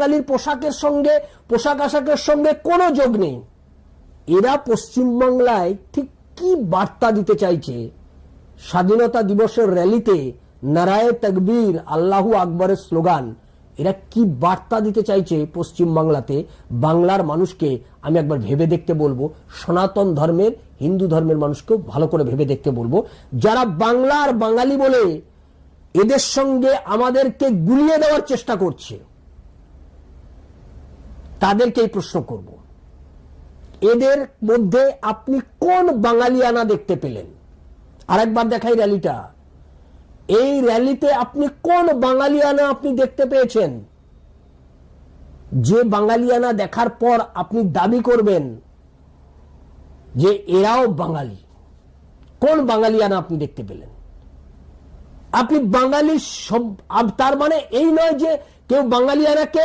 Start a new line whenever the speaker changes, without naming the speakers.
বাঙালির পোশাকের সঙ্গে, পোশাক আশাকের সঙ্গে কোনো যোগ নেই। এরা পশ্চিমবাংলায় ঠিক কি বার্তা দিতে চাইছে? স্বাধীনতা দিবসের র্যালিতে নারায় তকবীর, আল্লাহু আকবরের স্লোগান, এরা কি বার্তা দিতে চাইছে পশ্চিমবাংলাতে বাংলার মানুষকে আমি একবার ভেবে দেখতে বলব, সনাতন ধর্মের, হিন্দু ধর্মের মানুষকেও ভালো করে ভেবে দেখতে বলব। যারা বাংলার বাঙালি বলে এদের সঙ্গে আমাদেরকে গুলিয়ে দেওয়ার চেষ্টা করছে তাদেরকেই প্রশ্ন করব। এদের মধ্যে আপনি কোন বাঙালিয়ানা দেখতে পেলেন? আরেকবার দেখাই র্যালিটা। এই র্যালিতে আপনি কোন বাঙালিয়ানা আপনি দেখতে পেয়েছেন? যে বাঙালিয়ানা দেখার পর আপনি দাবি করবেন যে এরাও বাঙালি। কোন বাঙালিয়ানা আপনি দেখতে পেলেন? আপনি বাঙালি সব তার মানে এই নয় যে কেউ বাঙালিয়ানাকে